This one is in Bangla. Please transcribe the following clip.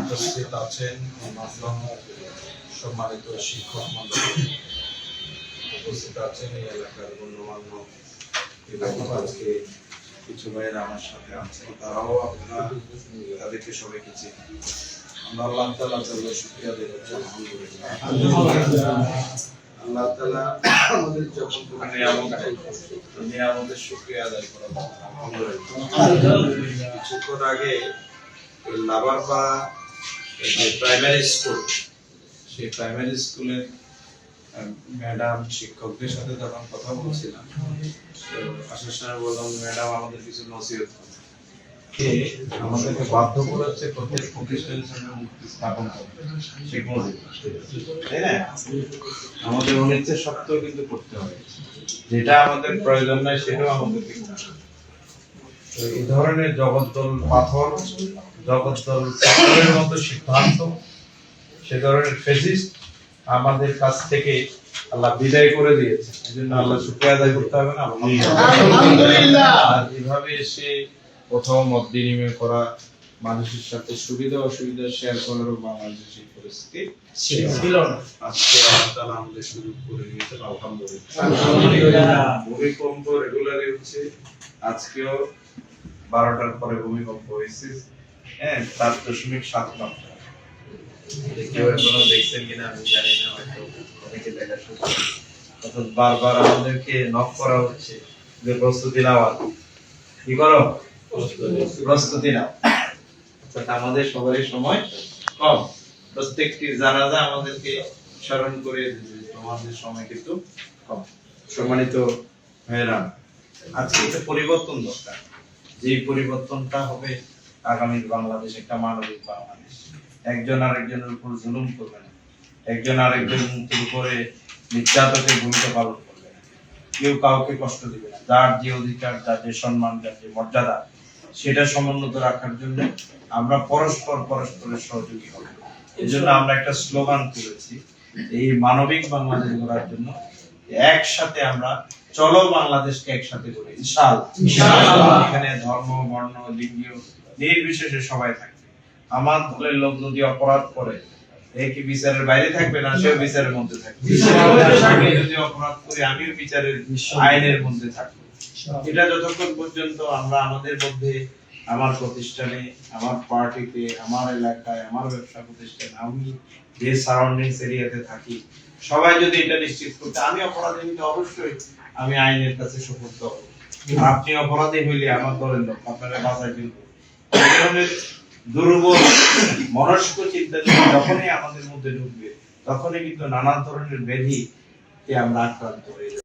উপস্থিত আছেন সম্মানিত শিক্ষক মন্ডলী। উপস্থিত আছেন এই এলাকার গণ্যমান্য আজকে কিছু ভাইয়েরা আমার সাথে আছেন তারাও আপনারা তাদেরকে সবাইকে চিনি। আমরা আল্লাহ তালা তাল্লাহ শুক্রিয়া দেবো আল্লাহ তালা আমাদের যখন কোনো নিয়ামত নিয়ামতের শুক্রিয়া আদায় করা কিছুক্ষণ আগে ম্যাডাম শিক্ষকদের সাথে যখন কথা বলছিলাম। বললাম ম্যাডাম আমাদের কিছু নসিহত আমাদেরকে বাধ্য করাচ্ছে প্রত্যেক প্রতিষ্ঠানের মুক্তি স্থাপন আমাদের অনিচ্ছা সত্ত্বেও কিন্তু করতে হবে। যেটা আমাদের প্রয়োজন নাই সেটাও আমাদের এই ধরনের জগদ্দল পাথর জগদ্দল পাথরের মতো সিদ্ধান্ত সে ধরনের ফেসিস্ট আমাদের কাছ থেকে আল্লাহ বিদায় করে দিয়েছে। এই জন্য আল্লাহ শুক্রিয়া আদায় করতে হবে না আলহামদুলিল্লাহ। আর এভাবে এসে কোথাও মত বিনিময় করা মানুষের সাথে সুবিধা অসুবিধা শেয়ার করারও বাংলাদেশের সেই পরিস্থিতি ছিল না। আজকে আল্লাহ আমাদের সুযোগ করে দিয়েছেন আলহামদুলিল্লাহ। আলহামদুলিল্লাহ। ভূমিকম্প রেগুলারই হচ্ছে। আজকেও বারোটার পরে ভূমিকম্প হয়েছে। হ্যাঁ সাত দশমিক সাত মাত্রা কেউ এখনও দেখছেন কিনা আমি জানি না হয়তো অনেকে দেখা অর্থাৎ বারবার আমাদেরকে নক করা হচ্ছে যে প্রস্তুতি নাও কি। করো? প্রস্তুতি। নাও। অর্থাৎ আমাদের সবারই সময় কম। প্রত্যেকটি জানাজা আমাদেরকে স্মরণ করে তোমাদের সময় কিন্তু কম। সম্মানিত ভাইয়েরা আজকে একটা পরিবর্তন দরকার। যে পরিবর্তনটা হবে আগামী বাংলাদেশ একটা মানবিক বাংলাদেশ। একজন আরেকজনের উপর জুলুম করবে না একজন আরেকজনের উপরে নির্যাতকের ভূমিকা পালন করবে না কেউ কাউকে কষ্ট দিবে না। যার যে অধিকার, যার যে সম্মান, যার যে মর্যাদা, সেটা সমুন্নত রাখার জন্য আমরা পরস্পর পরস্পরের সহযোগী হব। এই জন্য আমরা একটা স্লোগান তুলেছি, এই মানবিক বাংলাদেশ গড়ার জন্য একসাথে আমরা চলো বাংলাদেশকে একসাথে করি ইনশাআল্লাহ। এখানে ধর্ম বর্ণ লিঙ্গীয় নির্বিশেষে সবাই থাকবে। আমার দলের লোক যদি অপরাধ করে কি বিচারের বাইরে থাকবে না? সেও বিচারের মধ্যে থাকবে। যদি অপরাধ করি আমিও বিচারের আইনের মধ্যে থাকব। এটা যতক্ষণ পর্যন্ত আমরা আমাদের মধ্যে আমার প্রতিষ্ঠানে, আমার পার্টিতে, আমার এলাকায়, আমার ব্যবসা প্রতিষ্ঠানে আমি যে সারাউন্ডিংস এরিয়াতে থাকি, সবাই যদি এটা নিশ্চিত করতে, আমি অপরাধী হইলে অবশ্যই আমি আইনের কাছে সুপর্দ হব আপনি অপরাধী হইলে আমার দলের লোক আপনারা বাঁচাই ধরনের দুর্বল, মনস্ক চিন্তা যখনই আমাদের মধ্যে ঢুকবে, তখনই কিন্তু নানান ধরনের ব্যাধি আমরা আক্রান্ত হয়ে যাব।